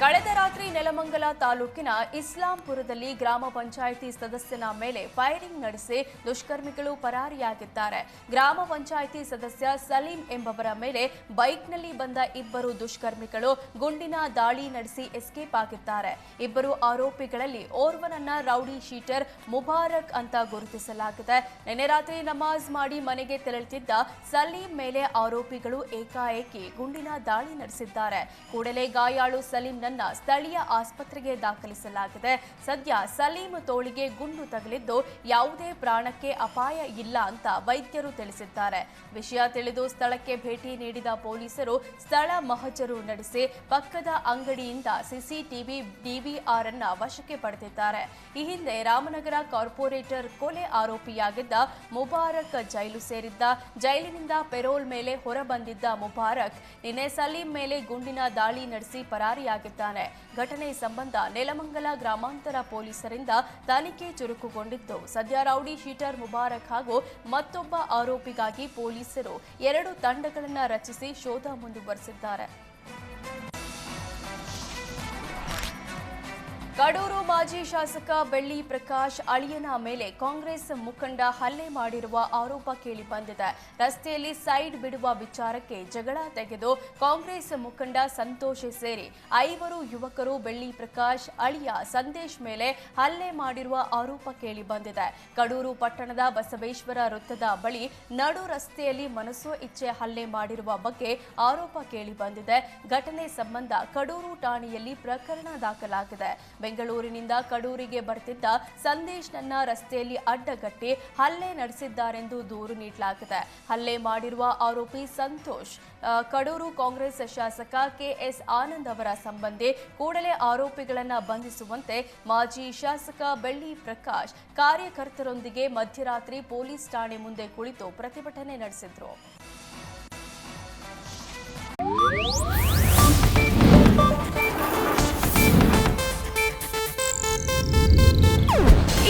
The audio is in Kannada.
ಕಳೆದ ರಾತ್ರಿ ನೆಲಮಂಗಲ ತಾಲೂಕಿನ ಇಸ್ಲಾಂಪುರದಲ್ಲಿ ಗ್ರಾಮ ಪಂಚಾಯಿತಿ ಸದಸ್ಯನ ಮೇಲೆ ಫೈರಿಂಗ್ ನಡೆಸಿ ದುಷ್ಕರ್ಮಿಗಳು ಪರಾರಿಯಾಗಿದ್ದಾರೆ. ಗ್ರಾಮ ಪಂಚಾಯಿತಿ ಸದಸ್ಯ ಸಲೀಂ ಎಂಬವರ ಮೇಲೆ ಬೈಕ್ನಲ್ಲಿ ಬಂದ ಇಬ್ಬರು ದುಷ್ಕರ್ಮಿಗಳು ಗುಂಡಿನ ದಾಳಿ ನಡೆಸಿ ಎಸ್ಕೇಪ್ ಆಗಿದ್ದಾರೆ. ಇಬ್ಬರು ಆರೋಪಿಗಳಲ್ಲಿ ಓರ್ವನನ್ನ ರೌಡಿ ಶೀಟರ್ ಮುಬಾರಕ್ ಅಂತ ಗುರುತಿಸಲಾಗಿದೆ. ನಿನ್ನೆ ರಾತ್ರಿ ನಮಾಜ್ ಮಾಡಿ ಮನೆಗೆ ತೆರಳುತ್ತಿದ್ದ ಸಲೀಂ ಮೇಲೆ ಆರೋಪಿಗಳು ಏಕಾಏಕಿ ಗುಂಡಿನ ದಾಳಿ ನಡೆಸಿದ್ದಾರೆ. ಕೂಡಲೇ ಗಾಯಾಳು ಸಲೀಂನನ್ನ ಸ್ಥಳೀಯ ಆಸ್ಪತ್ರೆಗೆ ದಾಖಲಿಸಲಾಗಿದೆ. ಸದ್ಯ ಸಲೀಂ ತೋಳಿಗೆ ಗುಂಡು ತಗಲಿದ್ದು ಯಾವುದೇ ಪ್ರಾಣಕ್ಕೆ ಅಪಾಯ ಇಲ್ಲ ಅಂತ ವೈದ್ಯರು ತಿಳಿಸಿದ್ದಾರೆ. ವಿಷಯ ತಿಳಿದು ಸ್ಥಳಕ್ಕೆ ಭೇಟಿ ನೀಡಿದ ಪೊಲೀಸರು ಸ್ಥಳ ಮಹಜರು ನಡೆಸಿ ಪಕ್ಕದ ಅಂಗಡಿಯಿಂದ ಸಿಸಿಟಿವಿ ಡಿವಿಆರ್ ಅನ್ನ ವಶಕ್ಕೆ ಪಡೆದಿದ್ದಾರೆ. ಈ ಹಿಂದೆ ರಾಮನಗರ ಕಾರ್ಪೊರೇಟರ್ ಕೊಲೆ ಆರೋಪಿಯಾಗಿದ್ದ ಮುಬಾರಕ್ ಜೈಲು ಸೇರಿದ್ದ, ಜೈಲಿನಿಂದ ಪೆರೋಲ್ ಮೇಲೆ ಹೊರಬಂದಿದ್ದ ಮುಬಾರಕ್, ನಿನ್ನೆ ಸಲೀಂ ಮೇಲೆ ಗುಂಡಿನ ದಾಳಿ ನಡೆಸಿ ಪರಾರಿಯಾಗಿದ್ದಾನೆ ಘಟನೆ ಸಂಬಂಧ ನೆಲಮಂಗಲ ಗ್ರಾಮಾಂತರ ಪೊಲೀಸರಿಂದ ತನಿಖೆ ಚುರುಕುಗೊಂಡಿದ್ದು ಸದ್ಯ ರೌಡಿ ಶೀಟರ್ ಮುಬಾರಕ್ ಹಾಗೂ ಮತ್ತೊಬ್ಬ ಆರೋಪಿಗಾಗಿ ಪೊಲೀಸರು ಎರಡು ತಂಡಗಳನ್ನು ರಚಿಸಿ ಶೋಧ ಮುಂದುವರೆಸಿದ್ದಾರೆ. ಕಡೂರು ಮಾಜಿ ಶಾಸಕ ಬೆಳ್ಳಿ ಪ್ರಕಾಶ್ ಅಳಿಯನ ಮೇಲೆ ಕಾಂಗ್ರೆಸ್ ಮುಖಂಡ ಹಲ್ಲೆ ಮಾಡಿರುವ ಆರೋಪ ಕೇಳಿ ಬಂದಿದೆ. ರಸ್ತೆಯಲ್ಲಿ ಸೈಡ್ ಬಿಡುವ ವಿಚಾರಕ್ಕೆ ಜಗಳ ತೆಗೆದು ಕಾಂಗ್ರೆಸ್ ಮುಖಂಡ ಸಂತೋಷ್ ಸೇರಿ ಐವರು ಯುವಕರು ಬೆಳ್ಳಿ ಪ್ರಕಾಶ್ ಅಳಿಯ ಸಂದೇಶ್ ಮೇಲೆ ಹಲ್ಲೆ ಮಾಡಿರುವ ಆರೋಪ ಕೇಳಿ ಬಂದಿದೆ. ಕಡೂರು ಪಟ್ಟಣದ ಬಸವೇಶ್ವರ ವೃತ್ತದ ಬಳಿ ನಡು ರಸ್ತೆಯಲ್ಲಿ ಮನಸ್ಸೋ ಇಚ್ಛೆ ಹಲ್ಲೆ ಮಾಡಿರುವ ಬಗ್ಗೆ ಆರೋಪ ಕೇಳಿ ಬಂದಿದೆ. ಘಟನೆ ಸಂಬಂಧ ಕಡೂರು ಠಾಣೆಯಲ್ಲಿ ಪ್ರಕರಣ ದಾಖಲಾಗಿದೆ. ಬೆಂಗಳೂರಿನಿಂದ ಕಡೂರಿಗೆ ಬರ್ತಿದ್ದ ಸಂದೇಶ್ನನ್ನ ರಸ್ತೆಯಲ್ಲಿ ಅಡ್ಡಗಟ್ಟಿ ಹಲ್ಲೆ ನಡೆಸಿದ್ದಾರೆಂದು ದೂರು ನೀಡಲಾಗಿದೆ. ಹಲ್ಲೆ ಮಾಡಿರುವ ಆರೋಪಿ ಸಂತೋಷ್ ಕಡೂರು ಕಾಂಗ್ರೆಸ್ ಶಾಸಕ ಕೆಎಸ್ ಆನಂದ್ ಅವರ ಸಂಬಂಧಿ ಕೂಡಲೇ ಆರೋಪಿಗಳನ್ನು ಬಂಧಿಸುವಂತೆ ಮಾಜಿ ಶಾಸಕ ಬೆಳ್ಳಿ ಪ್ರಕಾಶ್ ಕಾರ್ಯಕರ್ತರೊಂದಿಗೆ ಮಧ್ಯರಾತ್ರಿ ಪೊಲೀಸ್ ಠಾಣೆ ಮುಂದೆ ಕುಳಿತು ಪ್ರತಿಭಟನೆ ನಡೆಸಿದ್ರು.